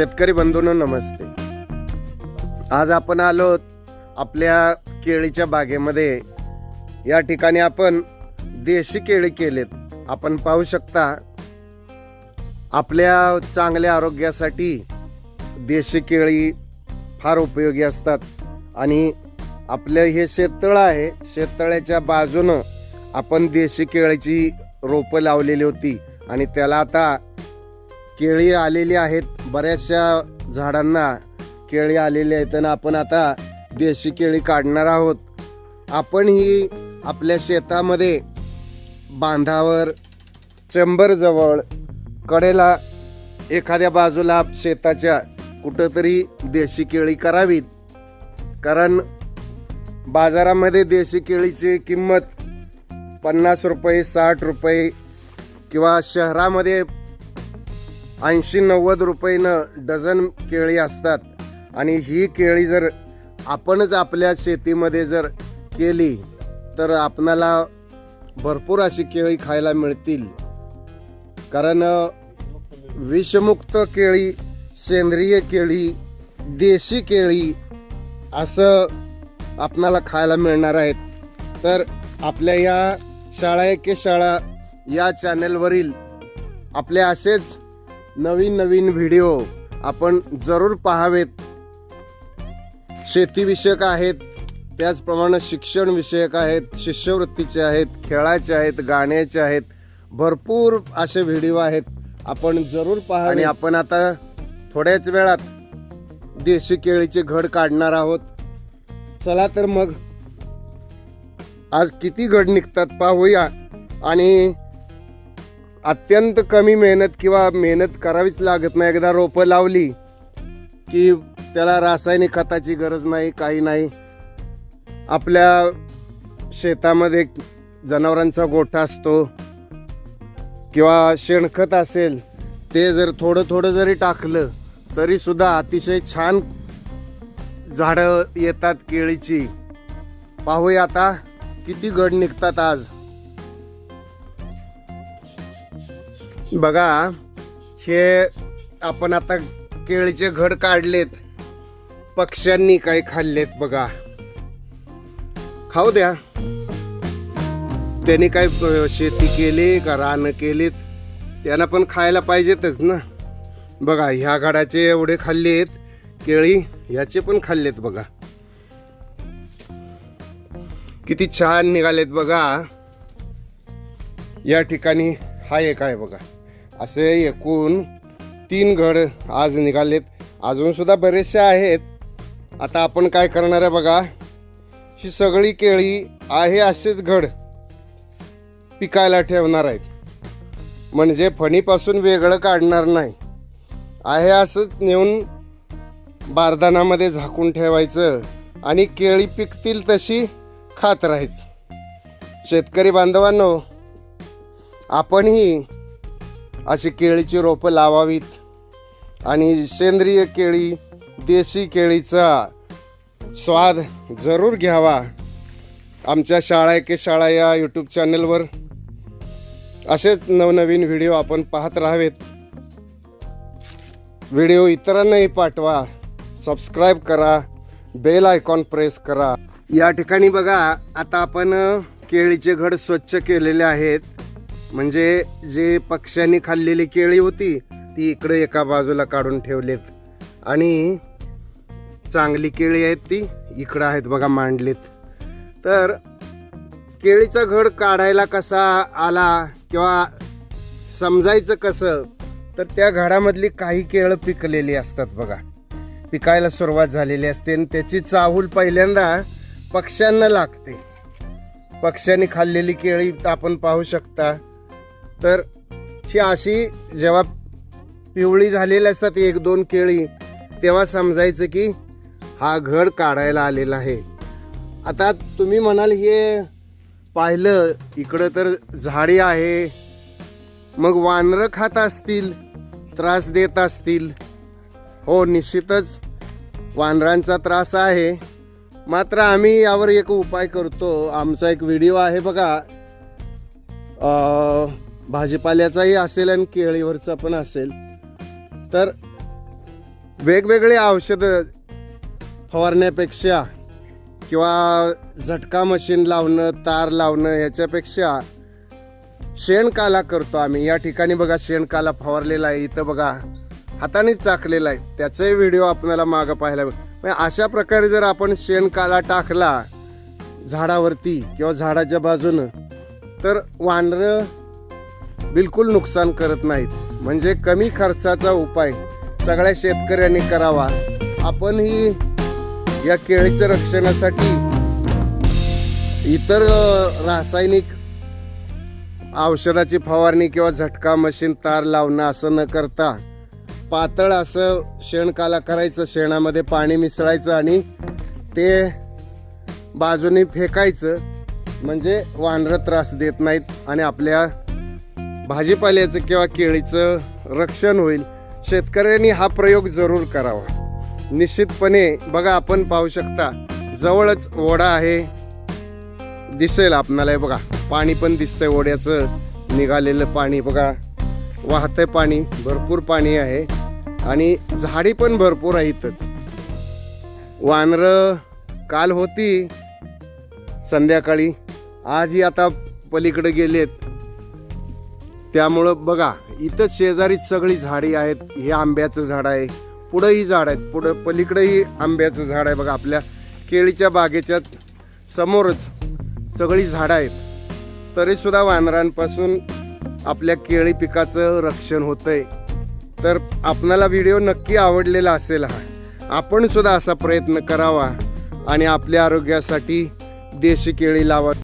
शेतकरी बंधूंनो नमस्ते. आज आपण आलो आपल्या केळीच्या बागेमध्ये. या ठिकाणी आपण देशी केळी केलेत. आपण पाहू शकता आपल्या चांगल्या आरोग्यासाठी देशी केळी फार उपयोगी असतात. आणि आपलं हे शेततळ आहे शेततळ्याच्या बाजूनं आपण देशी केळीची रोपं लावलेली होती. आणि त्याला आता केळी आलेली आहेत बऱ्याचशा झाडांना केळी आलेली आहेत आणि आपण आता देशी केळी काढणार आहोत. आपण ही आपल्या शेतामध्ये बांधावर चंबरजवळ कडेला एखाद्या बाजूला शेताच्या कुठंतरी देशी केळी करावीत. कारण बाजारामध्ये देशी केळीची किंमत पन्नास रुपये साठ रुपये किंवा शहरामध्ये ऐंशी नव्वद रुपयेनं डझन केळी असतात. आणि ही केळी जर आपणच आपल्या शेतीमध्ये जर केली तर आपणाला भरपूर अशी केळी खायला मिळतील. कारण विषमुक्त केळी सेंद्रिय केळी देशी केळी असं आपणाला खायला मिळणार आहेत. तर आपल्या या शाळा एके शाळा या चॅनलवरील आपले असेच नवीन नवीन व्हिडिओ आपण जरूर पाहावेत. शेतीविषयक आहेत त्याचप्रमाणे शिक्षणविषयक आहेत शिष्यवृत्तीचे आहेत खेळाचे आहेत गाण्याचे आहेत भरपूर असे व्हिडिओ आहेत. आपण जरूर पहा आणि आपण आता थोड्याच वेळात देशी केळीचे घड काढणार आहोत. चला तर मग आज किती घड निघतात पाहूया. आणि अत्यंत कमी मेहनत किंवा मेहनत करावीच लागत नाही. एकदा रोपं लावली की त्याला रासायनिक खताची गरज नाही काही नाही. आपल्या शेतामध्ये जनावरांचा गोठा असतो किंवा शेणखत असेल ते जर थोडं थोडं जरी टाकलं तरीसुद्धा अतिशय छान झाडं येतात केळीची. पाहूया आता किती गड निघतात आज. बघा हे आपण आता केळीचे घड काढलेत. पक्ष्यांनी काही खाल्लेत बघा. खाऊ द्या. त्यांनी काय शेती केली का रान केलीत? त्यांना पण खायला पाहिजेतच ना. बघा ह्या घडाचे एवढे खाल्लेत केळी ह्याचे पण खाल्लेत बघा. किती छान निघालेत बघा. या ठिकाणी हा एक आहे बघा. असे एकूण तीन घड आज निघालेत. अजूनसुद्धा बरेचसे आहेत. आता आपण काय करणार आहे बघा. ही सगळी केळी आहे असेच घड पिकायला ठेवणार आहेत. म्हणजे फणीपासून वेगळं काढणार नाही. आहे असंच नेऊन बारदानामध्ये झाकून ठेवायचं आणि केळी पिकतील तशी खात राहायचं. शेतकरी बांधवांनो आपणही अशी केळीची रोपं लावावीत. आणि सेंद्रिय केळी देशी केळीचा स्वाद जरूर घ्यावा. आमच्या शाळा एके शाळा या यूट्यूब चॅनलवर असेच नवनवीन व्हिडिओ आपण पाहत राहावेत. व्हिडिओ इतरांनाही पाठवा. सबस्क्राईब करा. बेल आयकॉन प्रेस करा. या ठिकाणी बघा आता आपण केळीचे घड स्वच्छ केलेले आहेत. म्हणजे जे पक्ष्यांनी खाल्लेली केळी होती ती इकडे एका बाजूला काढून ठेवलेत. आणि चांगली केळी आहेत ती इकडं आहेत बघा मांडलीत. तर केळीचा घड काढायला कसा आला किंवा समजायचं कसं तर त्या घडामधली काही केळं पिकलेली असतात बघा. पिकायला सुरुवात झालेली असते आणि त्याची चाहूल पहिल्यांदा पक्ष्यांना लागते. पक्ष्यांनी खाल्लेली केळी आपण पाहू शकता. तर ही अशी जेव्हा पिवळी झालेली असतात एक दोन केळी तेव्हा समजायचं की हा घड काढायला आलेला आहे. आता तुम्ही म्हणाल हे पाहिलं इकडं तर झाडी आहे. मग वानरं खात असतील त्रास देत असतील. हो निश्चितच वानरांचा त्रास आहे. मात्र आम्ही यावर एक उपाय करतो. आमचा एक व्हिडिओ आहे बघा. भाजीपाल्याचाही असेल आणि केळीवरचा पण असेल. तर वेगवेगळे औषधं फवारण्यापेक्षा किंवा झटका मशीन लावणं तार लावणं याच्यापेक्षा शेणकाला करतो आम्ही. या ठिकाणी बघा शेणकाला फवारलेला आहे. इथं बघा हातानेच टाकलेला आहे. त्याचाही व्हिडिओ आपल्याला मागं पाहायला म्हणजे अशा प्रकारे जर आपण शेणकाला टाकला झाडावरती किंवा झाडाच्या बाजूनं तर वानरं बिलकुल नुकसान करत नाहीत. म्हणजे कमी खर्चाचा उपाय सगळ्या शेतकऱ्यांनी करावा. आपणही या केळीच्या रक्षणासाठी इतर रासायनिक औषधाची फवारणी किंवा झटका मशीन तार लावणं असं न करता पातळ असं शेणकाला करायचं शेणामध्ये पाणी मिसळायचं आणि ते बाजूने फेकायचं. म्हणजे वानरं त्रास देत नाहीत आणि आपल्या भाजीपाल्याचं किंवा केळीचं रक्षण होईल. शेतकऱ्यांनी हा प्रयोग जरूर करावा. निश्चितपणे बघा आपण पाहू शकता जवळच ओढा आहे. दिसेल आपणाला बघा पाणी पण दिसतंय ओढ्याचं. निघालेलं पाणी बघा वाहतंय पाणी भरपूर पाणी आहे. आणि झाडी पण भरपूर आहेतच वानरं काल होती संध्याकाळी. आजही आता पलीकडे गेलेत. त्यामुळं बघा इथं शेजारीच सगळी झाडी आहेत हे आंब्याचं झाड आहे पुढंही झाड आहेत पुढं पलीकडंही आंब्याचं झाड आहे बघा आपल्या केळीच्या बागेच्या समोरच सगळी झाडं आहेत. तरीसुद्धा वानरांपासून आपल्या केळी पिकाचं रक्षण होतंय. तर आपणाला व्हिडिओ नक्की आवडलेला असेल हा आपण सुद्धा असा प्रयत्न करावा आणि आपल्या आरोग्यासाठी देशी केळी लावा.